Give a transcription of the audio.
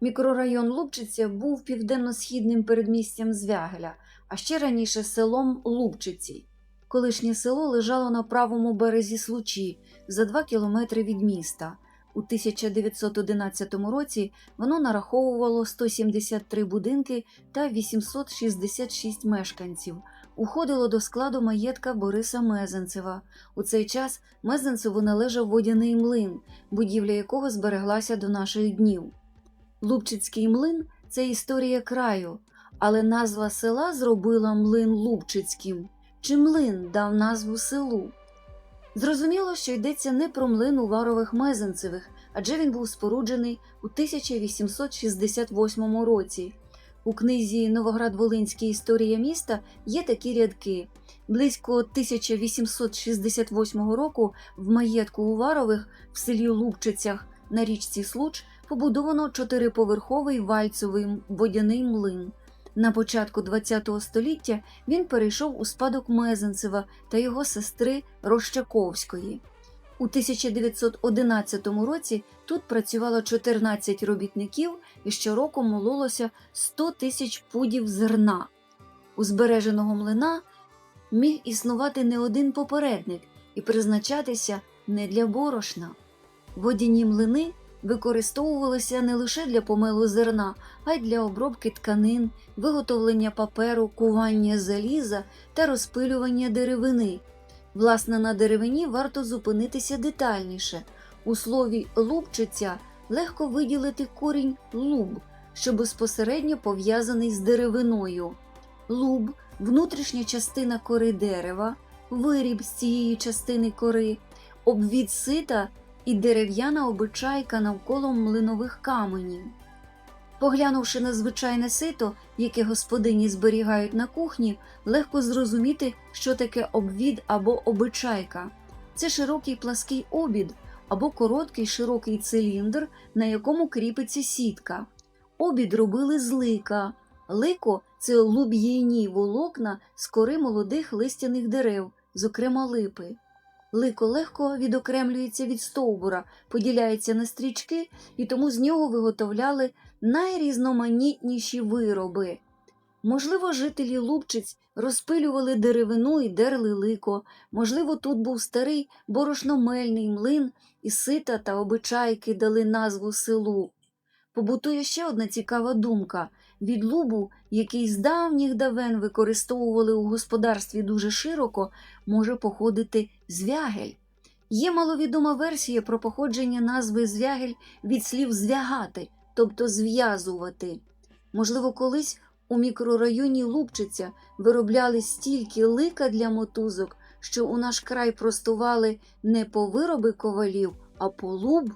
Мікрорайон Лубчиця був південно-східним передмістям Звягеля, а ще раніше селом Лубчиці. Колишнє село лежало на правому березі Случі за 2 кілометри від міста. У 1911 році воно нараховувало 173 будинки та 866 мешканців. Уходило до складу маєтка Бориса Мезенцева. У цей час Мезенцеву належав водяний млин, будівля якого збереглася до наших днів. Лубчицький млин це історія краю, але назва села зробила млин Лубчицьким. Чи млин дав назву селу? Зрозуміло, що йдеться не про млин Уварових Мезенцевих, адже він був споруджений у 1868 році. У книзі Новоград-Волинський історія міста є такі рядки. Близько 1868 року в маєтку Уварових в селі Лубчицях на річці Случ побудовано чотириповерховий вальцовий водяний млин. На початку ХХ століття він перейшов у спадок Мезенцева та його сестри Рощаковської. У 1911 році тут працювало 14 робітників і щороку мололося 100 тисяч пудів зерна. У збереженого млина міг існувати не один попередник і призначатися не для борошна. Водяні млини використовувалися не лише для помилу зерна, а й для обробки тканин, виготовлення паперу, кування заліза та розпилювання деревини. Власне, на деревині варто зупинитися детальніше. У слові лубчиця легко виділити корінь луб, що безпосередньо пов'язаний з деревиною. Луб внутрішня частина кори дерева, виріб з цієї частини кори, обвід сита і дерев'яна обичайка навколо млинових каменів. Поглянувши на звичайне сито, яке господині зберігають на кухні, легко зрозуміти, що таке обвід або обичайка. Це широкий плаский обід або короткий широкий циліндр, на якому кріпиться сітка. Обід робили з лика. Лико це луб'єйні волокна з кори молодих листяних дерев, зокрема липи. Лико легко відокремлюється від стовбура, поділяється на стрічки, і тому з нього виготовляли найрізноманітніші вироби. Можливо, жителі Лубчиць розпилювали деревину і дерли лико, можливо, тут був старий борошномельний млин, і сита та обичайки дали назву селу. Побутує ще одна цікава думка від лубу, який з давніх давен використовували у господарстві дуже широко, може походити звягель. Є маловідома версія про походження назви звягель від слів звягати, тобто зв'язувати. Можливо, колись у мікрорайоні Лубчиця виробляли стільки лика для мотузок, що у наш край простували не по вироби ковалів, а по луб.